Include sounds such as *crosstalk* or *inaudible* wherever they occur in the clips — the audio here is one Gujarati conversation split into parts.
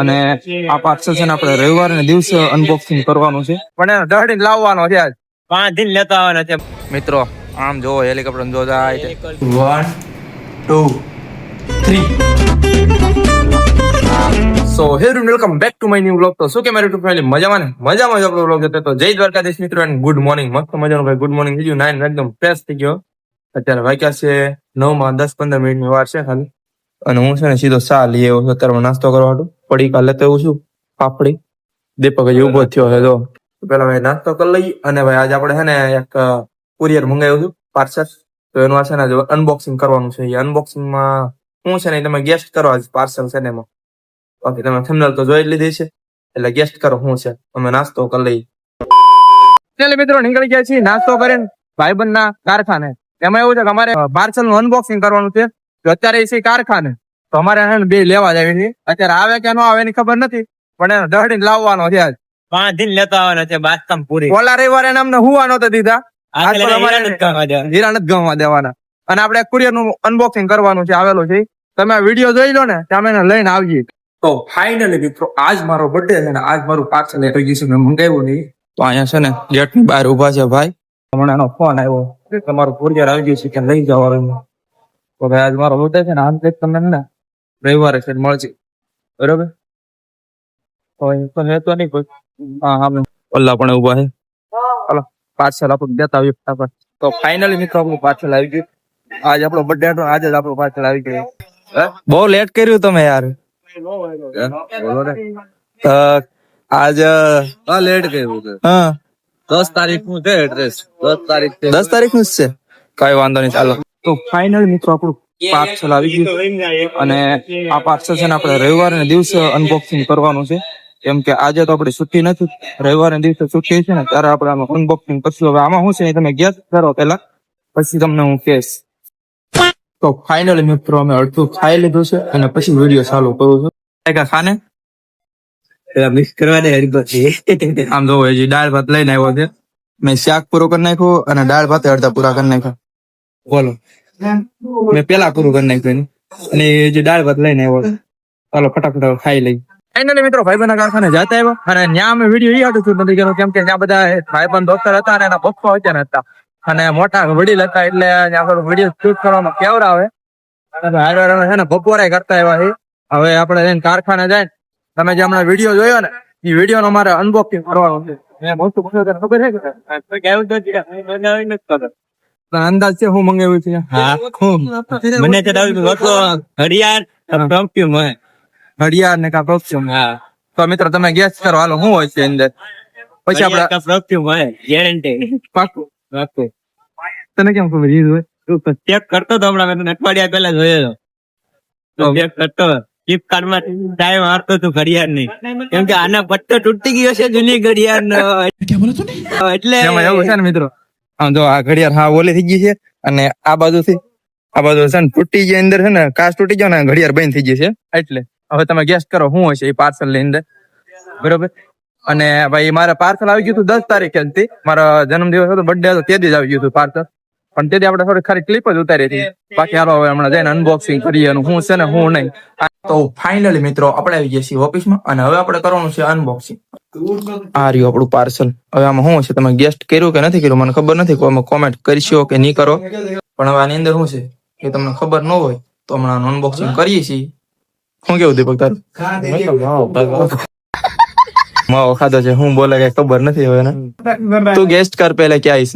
અને આ પાર્સલ છે ને આપણે રવિવારે દિવસે અનબોક્સિંગ કરવાનું છે. પણ એને દહાડી લાવવાનો છે આજ. પાંચ દિન લેતા આવવાના છે. મિત્રો આમ જોવો હેલિકોપ્ટર જો જાય one two three so here welcome back to my new blog તો શું કે મારી ટુ ફેમિલી મજામાં ને? મજામાં જ આપણો બ્લોગ જતો તો જય દ્વારકાધીશ મિત્રો એન્ડ ગુડ મોર્નિંગ મસ્ત મજાનો ભાઈ ગુડ મોર્નિંગ થઈ ગયું નાઇન એકદમ ફ્રેશ થઈ ગયો. અત્યારે વાગ્યા છે નવમાં દસ પંદર મિનિટની વાર છે ખાલી. અને હું છે ને સીધો સા લઈ આવ્યો છું. નાસ્તો કરવા હાટુ. પડી કાલે તો એવું છું. પાપડી. દીપક હજી ઊભો થયો હે તો પેલા ભાઈ નાસ્તો કરી લઈ અને ભાઈ આજે આપણે છે ને એક કુરિયર મંગાવ્યું હતું પાર્સલ તો એનું આ છે ને અનબોક્સિંગ કરવાનું છે. એ અનબોક્સિંગમાં શું છે ને તમે ગેસ્ટ કરો આજ પાર્સલ છે ને એમાં. બાકી તમે થંબનેલ તો જોઈ લીધી છે. એટલે ગેસ્ટ કરો શું છે. અમે નાસ્તો કરી લઈ ચાલો મિત્રો, નીકળી ગયા છીએ. નાસ્તો કરીને ભાઈબંધ ના કારખાને. એમાં એવું છે કે અમારે પાર્સલનું અનબોક્સિંગ કરવાનું છે. અત્યારે એ કારખાને. તો અમારે એને બે લેવા જાય છે. અત્યારે આવે કે ન આવે એની ખબર નથી પણ એને દહડીને લાવવાનો છે આજ. પાંચ દિન લેતા આવવાના છે બાસ્તમ પૂરી ઓલા રવિવારે અમને હુવા નહોતા દીધા. હીરા નથી ગમવા દેવાના. અને આપણે કુરિયરનું અનબોક્સિંગ કરવાનું છે આવેલું છે તમે આ વીડિયો જોઈ લો ને ત્યાં અમે એને લઈને આવીએ. તો ફાઇનલી મિત્રો આજ મારો બર્થડે છે ને આજ મારું પાર્સલ લેટર ગયું છે મેં મંગાવ્યું નહીં તો અહીંયા છે ને ગેટની બહાર ઊભા છે ભાઈ. હમણાં એનો ફોન આવ્યો. તમારું કુરિયર આવી ગયું છે કે લઈ હવે તો ભાઈ આજ મારો બર્થડે છે ને આમ કંઈક તમને ને રવિવારે છે મળશે બરોબર? તો એ તો લેતો નહીં કોઈ. હા હા ઓલા પણ ઊભા છે ચાલો પાર્સલ આપણે દેતા આવીએ ફટાફટ. તો ફાઇનલી મિત્રો આપણું પાર્સલ આવી ગયું. આજ આપણો બર્થડે હતો આજે જ આપણું પાર્સલ આવી ગયું. બહુ લેટ કર્યું તમે યાર. બોલો ને. આજ હા લેટ કર્યું છે. હા. દસ તારીખનું છે એડ્રેસ દસ તારીખ છે. દસ તારીખનું જ છે. કઈ વાંધો નહીં ચાલો. તો ફાઇનલ મિત્રો આપણું પાર્સલ આવી ગયું અને આ પાર્સલ છે ને આપણે રવિવારે દિવસે અનબોક્સિંગ કરવાનું છે. કેમ કે આજે તો આપણે છુટ્ટી નથી. રવિવારે દિવસે છુટ્ટી છે ને ત્યારે આપણે આમાં અનબોક્સિંગ કરશું. હવે આમાં શું છે તમે ગેસ કરો પેલા પછી તમને હું કેસ તો ફાઇનલ મિત્રો અમે અડધું ખાઈ લીધું છે અને પછી વીડિયો ચાલુ કરું છું. ખાને? મિક્સ કરવા દે આમ જો હજી દાળ ભાત લઈને આવ્યો છે. મેં શાક પૂરો કરી નાખ્યો અને દાળ ભાત અડધા પૂરા કરી નાખ્યા. બોલો. મેં પેલા પૂરું કરી નાખ્યું અને જે દાળ ભાત લઈને આવ્યો. ચાલો ફટાફટ ખાઈ લઈ ફાઇનલી મિત્રો ભાઈબંધ કારખાને જતા આવ્યા. અને ત્યાં અમે વીડિયો ઈ હતું નથી કર્યો કેમ કે ત્યાં બધા ભાઈબંધ દોસ્તર હતા અને એના પપ્પા હતા હતા. અને મોટા વડીલ હતા એટલે ત્યાં વીડિયો શૂટ કરવામાં કેવડા આવે. અને હારે હારે અમે છે ને બપોરે કરતા આવ્યા છે હવે આપણે જઈને કારખાને જાય તમે જે હમણાં વીડિયો જોયો ને એ વીડિયો નો મારે અનબોક્સિંગ કરવાનો છે. મેં મોસ્ટ પૂછ્યું તને ખબર છે કે? અંદાજ છે હું મંગાવ્યું છે. હા ખૂબ મને પરફ્યુમ હોય? ઘડિયાળ ને કા પરફ્યુમ હા. તો મિત્રો તમે ગેસ કરો. હાલો શું હોય છે અંદર? પછી આપણે પરફ્યુમ હોય? ગેરંટી પાકું. પાકું. તને કેમ ખબર? ઈ હોય. તું ચેક કરતો તો હમણાં. મેં તને અઠવાડિયા પહેલા જોયો તો ચેક કરતો ફ્લિપકાર્ટમાં ટાઈમ હારતો તું ઘડિયાળ નહીં કેમ કે આના પટ્ટો તૂટી ગયો છે જૂની ઘડિયાળ નો? એટલે એવું છે ને મિત્રો જો આ ઘડિયાળ હા ઓલી થઈ ગઈ છે અને આ બાજુથી આ બાજુ છે ને તૂટી ગઈ અંદર છે ને કાચ તૂટી ગયો ને ઘડિયાળ બંધ થઈ ગઈ છે. એટલે હવે તમે ગેસ કરો શું હશે એ પાર્સલની અંદર. બરોબર? અને ભાઈ મારે પાર્સલ આવી ગયું હતું દસ તારીખે થી મારો જન્મદિવસ હતો બર્થડે હતો, તે જ આવી ગયું હતું પાર્સલ પણ તેથી આપણે થોડી ખાલી ક્લિપ જ ઉતારી હતી. બાકી હાલો હવે હમણાં જઈને અનબોક્સિંગ કરીએ શું છે ને શું નહીં. તો ફાઇનલી મિત્રો આપણે આવી ગયા છીએ ઓફિસમાં અને હવે આપણે કરવાનું છે અનબોક્સિંગ આ રહ્યું આપણું પાર્સલ હવે આમાં શું છે તમે ગેસ્ટ કર્યું કે નથી કર્યું? મને ખબર નથી. કોઈ કોમેન્ટ કરશો કે નહીં કરો. પણ હવે આની અંદર શું છે? કે તમને ખબર ન હોય તો હમણાં અનબોક્સિંગ કરીએ છીએ. શું કેવું દીપક તારું? માવો ખાધો છે. હું બોલે કઈ ખબર નથી હવે ને તું ગેસ્ટ કર પેલા ક્યાં આવીશ?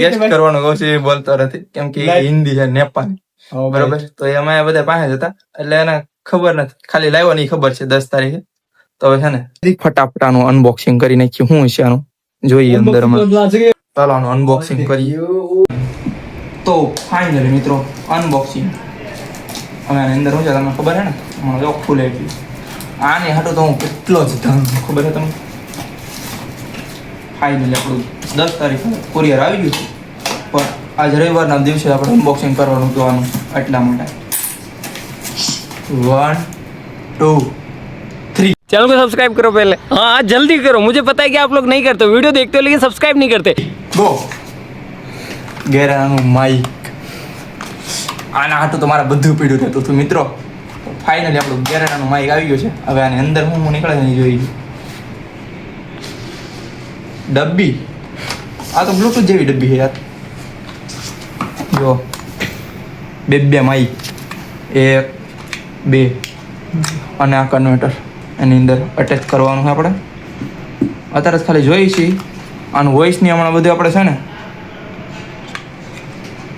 ગેસ્ટ કરવાનું કહું છું બોલતો નથી કેમ કે હિન્દી છે નેપાળી. બરોબર? તો એ બધા પાસે જ હતા. એટલે એને ખબર નથી. ખાલી લાવ્યો ની ખબર છે દસ તારીખે. તો હવે છે ને ફટાફટા નું અનબોક્સિંગ કરી નાખ્યું. શું છે આનું? જોઈએ અંદર ચાલો આનું અનબોક્સિંગ કરીએ. તો ફાઇનલી મિત્રો અનબોક્સિંગ હવે આની અંદર શું છે તમને ખબર છે ને? હમણાં જો ફૂલ એટલી આને હાટો તો હું કેટલો જ ધન ખબર છે તમને? ફાઇનલી આપણું દસ તારીખે કુરિયર આવી ગયું છે. આજ રવિવારના દિવસે આપણે અનબોક્સિંગ કરવાનું જોવાનું એટલા માટે વન ટુ चैनल को सब्सक्राइब करो पहले हाँ जल्दी करो मुझे पता है कि आप लोग नहीं करते हो वीडियो देखते हो लेकिन सब्सक्राइब नहीं करते ગો ઘેરાનું માઈક આના હાટું તો મારે બધું પીડ્યું થતું હતું મિત્રો ફાઇનલી આપણું ગેરેટાનું માઇક આવી ગયું છે હવે આની અંદર હું હું નીકળે છે એ જોઈ ડબ્બી આ તો બ્લૂટૂથ જેવી ડબ્બી છે યાર જો બે બે માઈ એક બે અને આ કન્વર્ટર એની અંદર અટેચ કરવાનું છે આપણે. અત્યારે ખાલી જોઈએ છીએ આનું વોઇસની હમણાં બધું આપણે છે ને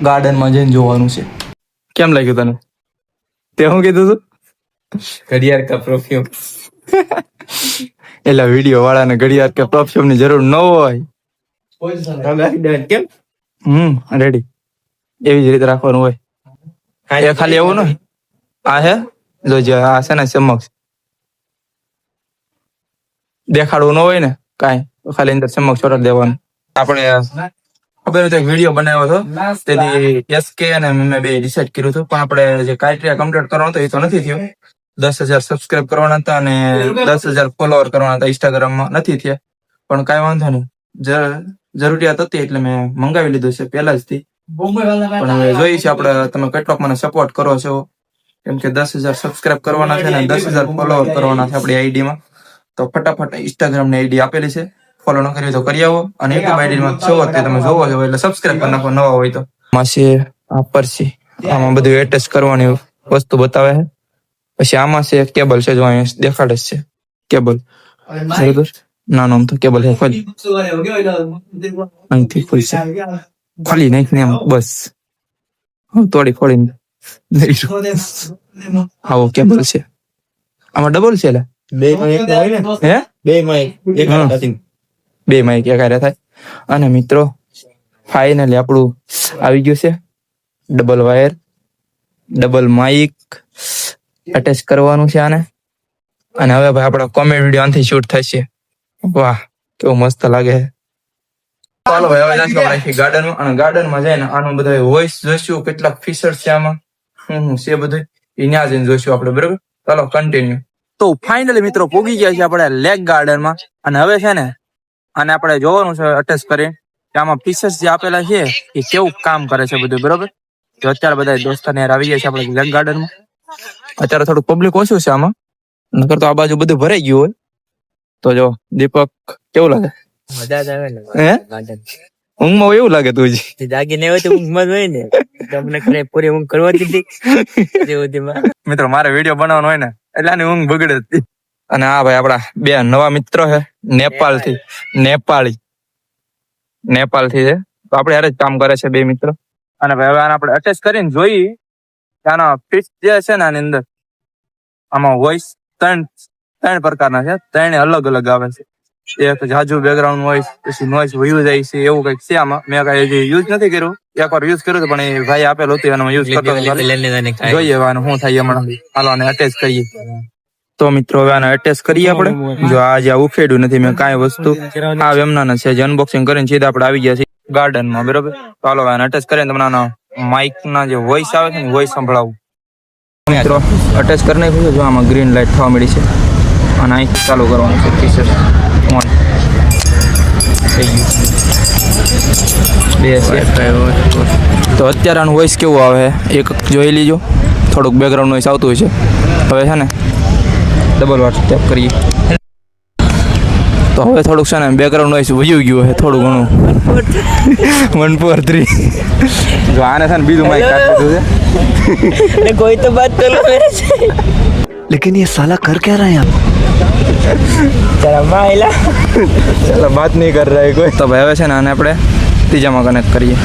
ગાર્ડનમાં જઈને જોવાનું છે. કેમ લાગ્યું તને? તે હું કીધું તું? ઘડિયાળ કા પરફ્યુમ એટલે વીડિયો વાળાને ઘડિયાળ કે પરફ્યુમની જરૂર ન હોય. કેમ? હમ રેડી એવી જ રીતે રાખવાનું હોય. એ ખાલી એવું નહીં આ હે? જો જે આ છે ને ચમક દેખાડવું ન હોય ને કાંઈ ખાલી અંદર ચમક ચોટાડી દેવાનું. આપણે ખબર નથી વીડિયો બનાવ્યો હતો. તેથી એસકે અને મેં બે ડિસાઈડ કર્યું હતું. પણ આપણે જે ક્રાઇટેરિયા કમ્પ્લીટ કરવાનો હતો એ તો નથી થયો. દસ હજાર સબસ્ક્રાઇબ કરવાના હતા અને દસ હજાર ફોલોવર કરવાના હતા ઇન્સ્ટાગ્રામમાં નથી થયા. પણ કાંઈ વાંધો નહીં. જરૂરિયાત હતી એટલે મેં મંગાવી લીધું છે. પહેલા જ થી. પણ હવે જોઈએ છે આપણે તમે કેટલોક મને સપોર્ટ કરો છો. કેમ કે દસ હજાર સબસ્ક્રાઇબ કરવાના છે અને દસ હજાર ફોલોઅર કરવાના છે આપણી આઈડી માં. તો ફટાફટ ઇન્સ્ટાગ્રામની આઈડી આપેલી છે. ફોલો ન કરી તો કરી આવો. અને યુટ્યુબ આઈડી માં છો તે તમે જોવો છો એટલે સબસ્ક્રાઇબ કરી નાખો નવા હોય તો. માસી આ પરસી. આમાં બધું એટેચ કરવાની વસ્તુ બતાવે છે. પછી આમાં છે કેબલ છે જો અહીંયા દેખાડે જ છે. કેબલ બરોબર? નાનો આમ તો કેબલ છે ખોલી. અહીંથી ખુલશે. ખોલી નાખ ને એમ બસ. હું તોડી ફોડીને લઈ જાઉં. બોલ કેબલ છે? આમાં ડબલ છે લે? બે હે? બે માં એક. બે માઇક થાય. અને મિત્રો ફાઇનલી આપણું આવી ગયું છે. Double wire double mic attach કરવાનું છે આને. અને હવે ભાઈ આપણો કોમેડી વીડિયો આનાથી શૂટ થશે વાહ કેવું મસ્ત લાગે છે. ચાલો ભાઈ હવે નાખી નાખી ગાર્ડનમાં. અને ગાર્ડનમાં જઈને આનું બધા વોઇસ જોઈશું કેટલાક ફીચર્સ છે આમાં. હું હું છે બધું એ ન્યા જઈને જોઈશું આપણે બરોબર? ચાલો કન્ટિન્યુ તો ફાઇનલી મિત્રો પોગી ગયા છે આપણે લેક ગાર્ડનમાં અને હવે છે ને અને આપણે જોવાનું છે અટેચ કરી કે આમાં ફીચર્સ જે આપેલા છે એ કેવું કામ કરે છે બધું બરોબર? તો અત્યારે બધા દોસ્તાને આવી ગયા છે આપણે લેક ગાર્ડનમાં અત્યારે થોડું પબ્લિક ઓછું છે આમાં. નકર તો આ બાજુ બધું ભરાઈ ગયું હોય. તો જો દીપક કેવું લાગે? મજા જ આવે ને ગાર્ડન. ઊંઘમાં એવું લાગે તું હજી? જાગી નહીં હોય તો ઊંઘમાં જ હોય ને. તમને ખરે પૂરી ઊંઘ કરવા દીધી મિત્રો મારે વીડિયો બનાવવાનો હોય ને એટલે આની ઊંઘ બગડે હતી. અને આ ભાઈ આપડા બે નવા મિત્રો છે નેપાળથી નેપાળી. નેપાળ. થી છે. તો આપણે હારે જ કામ કરે છે બે મિત્રો. અને ભાઈ હવે આને આપણે અટેચ કરીને જોઈ આનો આના ફિટ જે છે ને આની અંદર આમાં વોઇસ ત્રણ ત્રણ પ્રકારના છે. ત્રણે અલગ અલગ આવે છે. એક જાજુ બેકગ્રાઉન્ડ વોઇસ પછી નોઈસ વયું જાય છે એવું કંઈક છે આમાં. મેં કઈ હજી યુઝ નથી કર્યું. એકવાર યુઝ કર્યું પણ એ ભાઈ આપેલું હતું એનો યુઝ કરતો જોઈએ શું થાય હમણાં. હાલો આને અટેચ કરીએ. તો મિત્રો હવે આને અટેચ કરીએ આપણે. જો આ જે આ ઉખેડ્યું નથી મેં કાંઈ વસ્તુ આ એમના છે જે અનબોક્સિંગ કરીને સીધા આપણે આવી ગયા છીએ ગાર્ડનમાં બરોબર? તો હાલો આને અટેચ કરીને તમને આના માઇક ના જે વોઇસ આવે છે ને વોઇસ સંભળાવું. મિત્રો અટેચ કરી નાખ્યું જો આમાં ગ્રીન લાઇટ થવા મળી છે. અને અહીં ચાલુ કરવાનું છે ફીચર થઈ ગયું તો અત્યારે આનું વોઇસ કેવું આવે? એક જોઈ લીજો. થોડુંક બેકગ્રાઉન્ડ નોઈસ આવતું હોય છે. હવે છે ને ડબલ વાર ટેપ કરીએ. તો હવે થોડુંક છે ને બેકગ્રાઉન્ડ નોઈસ વયું ગયું છે થોડું ઘણું. વન ફોર થ્રી જો આને છે ને બીજું માઇક કાઢી દીધું છે. કોઈ તો બાત કરો लेकिन ये साला कर क्या रहे हैं आप जरा माइला ચાલો બાત નહીં કર રહા કોઈ તો ભાઈ હવે છે ને આને આપણે ત્રીજામાં કનેક્ટ કરીએ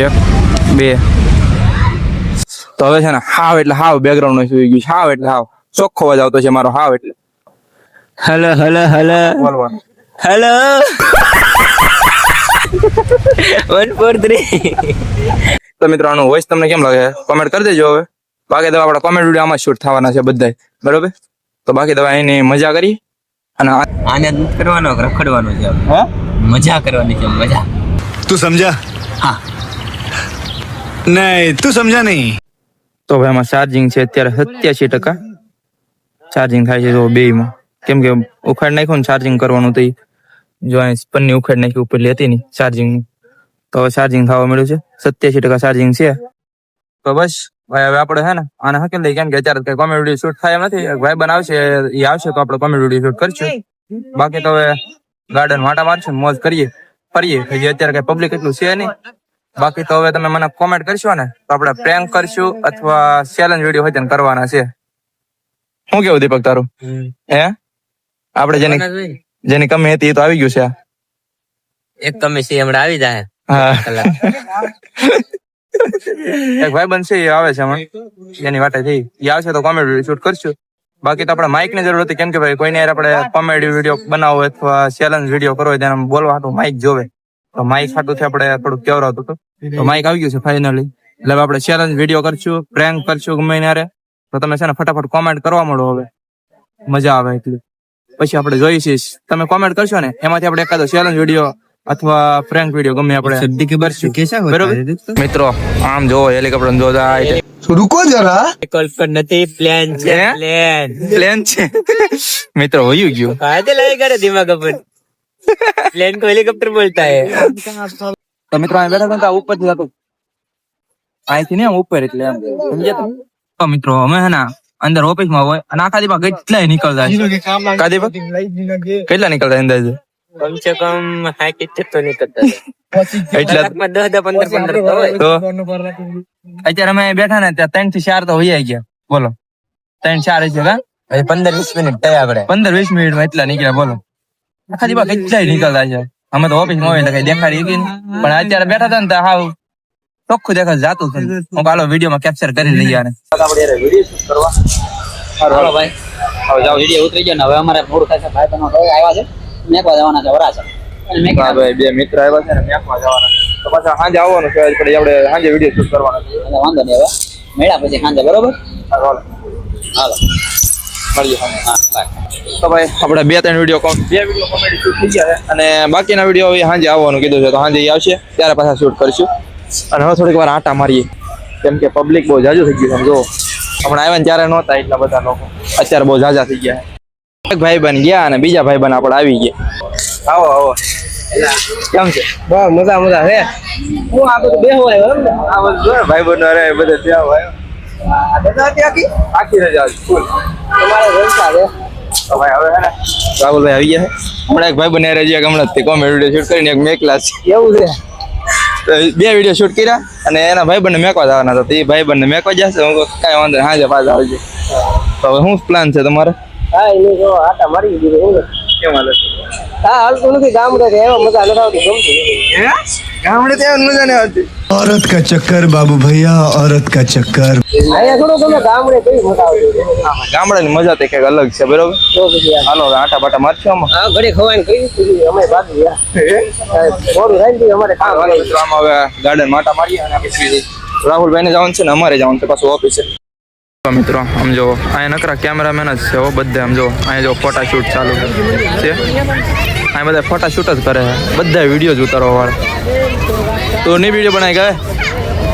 એક બે તો હવે છે ને હાવ એટલે હાવ બેકગ્રાઉન્ડ નોઈસ વયું ગયું છે હાવ એટલે હાવ ચોખ્ખો અવાજ આવતો છે મારો હાવ એટલે हेलो हेलो हेलो બોલવાનું हेलो वन फोर थ्री તો મિત્રો આનો વોઇસ તમને કેમ લાગે કોમેન્ટ કરી દેજો હવે બાકી દવા આપણા કોમેડી વીડિયો આમાં શૂટ થવાના છે બધા બરોબર? તો બાકી દવા એની મજા કરી અને આનંદ કરવાનો રખડવાનો છે મજા કરવાની છે મજા. તું સમજા? હા. નહીં તું સમજા નહીં. તો ભાઈ આમાં ચાર્જિંગ છે અત્યારે સત્યાસી ટકા. ચાર્જિંગ થાય છે જો બે માં કેમ કે ઉખાડ નાખ્યું ને ચાર્જિંગ કરવાનું તો જો અહીં પન્ની ઉખાડ નાખી ઉપર હતી ની. ચાર્જિંગ તો હવે ચાર્જિંગ થવા મળ્યું છે. સત્યાસી ટકા ચાર્જિંગ છે. તો બસ. ભાઈ હવે આપણે હે ને આને હકે લઈ કેમ કે અત્યારે કઈ કોમેડી વીડિયો શૂટ થાય એમ નથી. ભાઈ બનાવશે એ આવશે તો આપણે કોમેડી વીડિયો શૂટ કરશું. બાકી તો હવે ગાર્ડન વાટા મારશું મોજ કરીએ ફરીએ. હજી અત્યારે કઈ પબ્લિક એટલું છે નહીં. બાકી તો હવે તમે મને કોમેન્ટ કરશો ને તો આપણે પ્રેન્ક કરશું અથવા ચેલેન્જ વીડિયો હોય તેને કરવાના છે. શું કેવું દીપક તારું? હે? આપણે જેની જેની કમી હતી એ તો આવી ગયું છે. એક કમી સી હમણાં આવી જાય હા. *laughs* એક ભાઈ બનશે એ આવે છે હમણાં. એની વાટે થઈ. એ આવશે તો કોમેડી શૂટ કરશું. બાકી તો આપણે માઇકની જરૂર હતી કેમ કે ભાઈ કોઈને આપણે કોમેડી વીડિયો બનાવવો હોય અથવા ચેલેન્જ વીડિયો કરવો હોય તેને બોલવા હાટું માઇક જોવે. તો માઇક હાટું આપણે થોડુંક કેવરાતું હતું તો. માઇક આવી ગયું છે ફાઇનલી એટલે આપણે ચેલેન્જ વીડિયો કરશું પ્રેન્ક કરશું ગમે ત્યારે તો તમે છે ને ફટાફટ કોમેન્ટ કરવા મળો હવે. મજા આવે એટલી. પછી આપણે જોઈશું. તમે કોમેન્ટ કરશો ને એમાંથી આપણે એકાદો ચેલેન્જ વીડિયો અથવા ફ્રેન્ક વીડિયો ગમે આપણે. સબી ખબર શું કે છે? બરોબર? મિત્રો આમ જો હેલિકોપ્ટર જો જાય રૂકો જરા. કોલકટ નથી પ્લેન છે પ્લેન પ્લેન છે? મિત્રો હોયું ગયું. કાયદે લઈ કરે દિમાગ પર પ્લેન કો હેલિકોપ્ટર બોલતા હે. તો મિત્રો અહીં બેઠા હતા ઉપર જતો. અહીંથી ને ઉપર એટલે આમ સમજ્યા તો મિત્રો અમે હે ના અંદર ઓફિસમાં હોય અને આખા દીમાં કેટલા નીકળતા કેટલા નીકળતા અંદાજે કમ સે કમ હાઈક ઇચ્છત તો નહીં કરતા એટલે દસ દસ પંદર પંદર તો હોય. અત્યારે અમે બેઠા ને ત્યાં ત્રણથી ચાર તો હોઈ ગયા. બોલો. ત્રણ ચાર છે પંદર વીસ મિનિટ થયા આપડે. પંદર વીસ મિનિટમાં એટલા નીકળ્યા બોલો. આખા દિવસ કેટલા નીકળતા છે. અમે તો ઓફિસમાં હોય કઈ દેખાડી ગઈ પણ અત્યારે બેઠા હતા ને ત્યાં હાવ ચોખ્ખું દેખા જાતું છે હું કાલો વીડિયો માં કેપ્ચર કરી લઈ આપણે હાલો ભાઈ. હવે જાઓ વીડિયો ઉતરી ગયા ને. હવે અમારે મૂળ ખાતે ભાઈ બનો આવ્યા છે. મેકવા જવાના છે વરાછા. મેકવા હા ભાઈ બે મિત્ર આવ્યા છે ને મેકમાં જવાના તો પાછા સાંજે આવવાનું છે એટલે આપણે સાંજે વીડિયો શૂટ કરવાનો છે. એટલે વાંધો નહીં હવે. મેળા પછી સાંજે બરોબર? હાલો, હાલો. મળીએ. હા બાય. તો ભાઈ આપણે બે ત્રણ વીડિયો કોમ બે વીડિયો કોમેડી શૂટ થઈ ગયા અને બાકીના વીડિયો હવે સાંજે આવવાનું કીધું છે તો સાંજે આવશે. ત્યારે પાછા શૂટ કરશું. અને હવે થોડીક વાર આટા મારીએ. કેમ કે પબ્લિક બહુ જાજુ થઈ ગયું સમજો હમણાં આવ્યા ને ત્યારે નહોતા એટલા બધા લોકો. અત્યારે બહુ જાજા થઈ ગયા એક ભાઈ બન ગયા અને બીજા ભાઈ બન આપણે આવી ગયા. આવો આવો. કેમ છે? બસ મજા મજા. હે? હું આ બધું બેહો આવ્યો એમ ને? આ બધું જો ભાઈ બન અરે બધે ત્યાં હોય. આખી? રજા ફૂલ તમારે રમતા છે તો ભાઈ હવે હે ને રાહુલભાઈ આવી ગયા છે હમણાં એક ભાઈ બને રજી હમણાં જ કોમેડી વીડિયો શૂટ કરીને એક મેકલા છે. એવું છે? તો બે વીડિયો શૂટ કર્યા અને એના ભાઈ બંને મેકવા જવાના હતા. તો એ ભાઈ બંને મેકવા જશે હું કહું, કાંઈ વાંધો નહીં, હાંજે પાછા આવજે. તો હવે શું પ્લાન છે તમારે? હા એની જો આટા મારી દીધું એવું કેમ હાલે હા હાલતું નથી ગામડે કે એવા મજા નથી આવતી ગમતી ગામડે ત્યાં મજા નહીં આવતી औरत का चक्कर बाबू भैया औरत का चक्कर અહીંયા થોડું તમે ગામડે કઈ મજા આવતી ગામડાની મજા તો કંઈક અલગ છે બરોબર તો પછી યાર હાલો હવે આટા બાટા મારશું આમાં હા ઘડી ખવાય કઈ સુધી અમે ભાગી યાર મોડું થાય ને અમારે કામ હાલો મિત્રો આમાં હવે ગાર્ડન માટા મારીએ અને પછી રાહુલભાઈને જવાનું છે ને અમારે જવાનું છે પાછું ઓફિસે તો મિત્રો, આમ જો અહીંયા નકરા કેમેરામેન જ છે બધે, આમ જો અહીંયા જો ફોટાશૂટ ચાલુ છે. અહીંયા બધા ફોટાશૂટ જ કરે છે. બધા વીડિયો જ ઉતારવા વાળા. તો નહીં વીડિયો બનાવી ગયા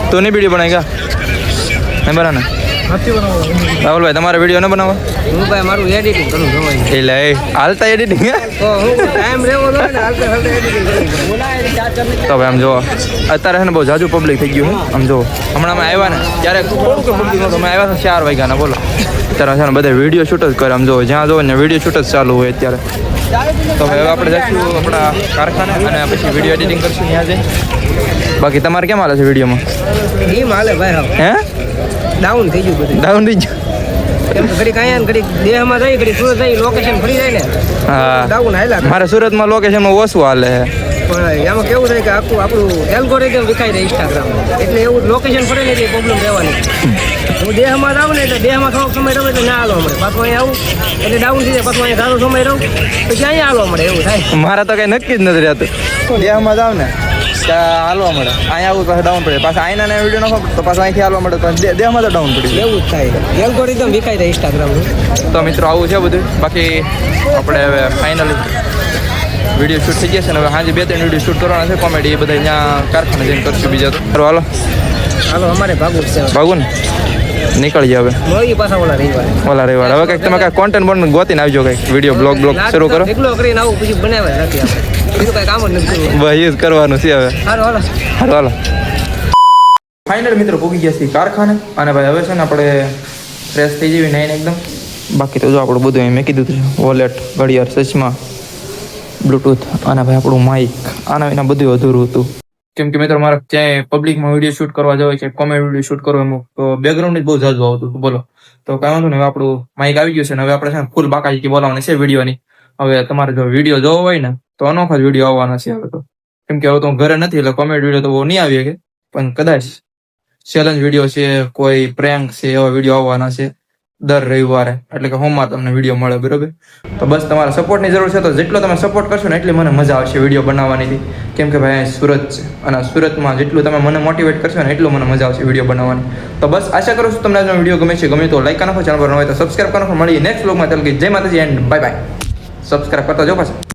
તો નહીં વીડિયો બનાવી ગયા બરાબર ને? રાહુલભાઈ તમારે વીડિયો ન બનાવો? હું ભાઈ મારું એડિટિંગ કરું જવાય એટલે હાલતા એડિટિંગ ટાઈમ રહેવો જોઈએ ને હાલતે હાલતે એડિટિંગ કરું તો હવે આમ જો અત્યારે છે ને બહુ જાજુ પબ્લિક થઈ ગયું છે આમ જો હમણાં અમે આવ્યા ને ત્યારે થોડુંક પબ્લિક નહોતું. અમે આવ્યા હતા ચાર વાગ્યાના બોલો. અત્યારે છે ને બધા વીડિયો શૂટ જ કરે આમ જો જ્યાં જોવો ને વીડિયો શૂટ જ ચાલુ હોય અત્યારે. તો હવે આપણે જઈશું આપણા કારખાને અને પછી વીડિયો એડિટિંગ કરશું ત્યાં જઈ બાકી તમારે કેમ હાલે છે વિડીયોમાં હાલે ભાઈ હે? ડાઉન થઈ ગયું બધું. ડાઉન થઈ ગયું. ઘડીક અહીંયા ઘડીક દેહમાં જાય ઘડીક સુરત જઈ લોકેશન ફરી જાય ને. હા. ડાઉન હાલ્યા મારે સુરતમાં લોકેશનમાં ઓછું હાલે. પણ એમાં કેવું થાય કે આખું આપણું એલ્ગોરિધમ વિખાઈ જાય ઇન્સ્ટાગ્રામ એટલે એવું લોકેશન ફરે ને પ્રોબ્લેમ રહેવાની. હું દેહમાં જાઉં ને એટલે દેહમાં થોડોક સમય રહું એટલે ના હાલવા મળે. પાછું અહીંયા આવું એટલે ડાઉન થઈ જાય પાછું અહીંયા ધારો સમય રહું પછી અહીંયા હાલવા મળે એવું થાય. મારા તો કઈ નક્કી જ નથી રહેતું. દેહમાં જાવ ને. હાલવા મળે. અહીંયા આવું પાછું ડાઉન પડે પાછા આઈના ને વીડિયો નાખો તો પાછા અહીંથી હાલવા મળે. તો દેહમાં તો ડાઉન પડી એવું જ થાય. એલ્ગોરિધમ વિખાઈ જાય ઇન્સ્ટાગ્રામ તો મિત્રો આવું છે બધું. બાકી આપણે હવે ફાઇનલી વીડિયો શૂટ થઈ ગયા છે ને હવે સાંજે બે ત્રણ વીડિયો શૂટ કરવાના છે. કોમેડી એ બધા અહીંયા કારખાને જઈને કરશું બીજા તો. હાલો હાલો. અમારે ભાગવું છે ભાગું ને? નીકળીએ હવે. મળીએ પાછા ઓલા રવિવારે. ઓલા રવિવાર. હવે કંઈક તમે કાંઈ કોન્ટેન્ટ બોન્ટેન્ટ ગોતીને આવજો કંઈક. વીડિયો બ્લોગ બ્લોગ શરૂ કરો. કરીને આવું પછી બનાવે આપણે. બીજું કઈ કામ જ નથી કરવું એ જ કરવાનું છે હવે. હાલો હાલો. સારું હાલો. ફાઇનલ મિત્રો પૂગી ગયા છીએ કારખાને અને ભાઈ હવે છે ને આપણે ફ્રેશ થઈ જઈએ નાઈને એકદમ. બાકી તો જો આપણું બધું મેં કીધું હતું વોલેટ ઘડિયાળ ચશ્મા બ્લૂટૂથ અને ભાઈ આપણું માઇક આના વિના બધું અધૂરું હતું. કેમ કે મિત્રો મારે ક્યાંય પબ્લિકમાં વીડિયો શૂટ કરવા જવાય છે કોમેડી વીડિયો શૂટ કરવા એમ તો બેકગ્રાઉન્ડ જ બહુ જાજુ આવતું હતું બોલો. તો કાંઈ વાંધો નહીં હવે આપણું માઇક આવી ગયું છે ને હવે આપણે છે ને ફૂલ બાકાજી બોલાવવાની છે વિડીયોની હવે તમારે જો વીડિયો જોવો હોય ને, તો અનોખો જ વીડિયો આવવાના છે હવે તો. કેમ કે હવે તો હું ઘરે નથી, એટલે કોમેડી વીડિયો તો બહુ નહીં આવી શકે. પણ કદાચ ચેલેન્જ વીડિયો છે, કોઈ પ્રેન્ક છે, એવા વીડિયો આવવાના છે, દર રવિવારે. એટલે કે હોમમાં તમને વીડિયો મળે, બરોબર? તો બસ તમારા સપોર્ટની જરૂર છે, તો જેટલો તમે સપોર્ટ કરશો ને એટલી મને મજા આવશે વીડિયો બનાવવાની. કેમ કે ભાઈ સુરત છે. અને સુરતમાં જેટલું તમે મને મોટિવેટ કરશો ને એટલું મને મજા આવશે વીડિયો બનાવવાની. તો બસ આશા કરું છું તમને વીડિયો ગમે છે, ગમે તો લાઈક નાખો ચેનલ પર ન હોય તો સબસ્ક્રાઈબ કરો મળીએ નેક્સ્ટ બ્લોગમાં ચાલો કે જય માતાજી એન્ડ બાય બાય સબસ્ક્રાઈબ કરતા જાઓ પાછા.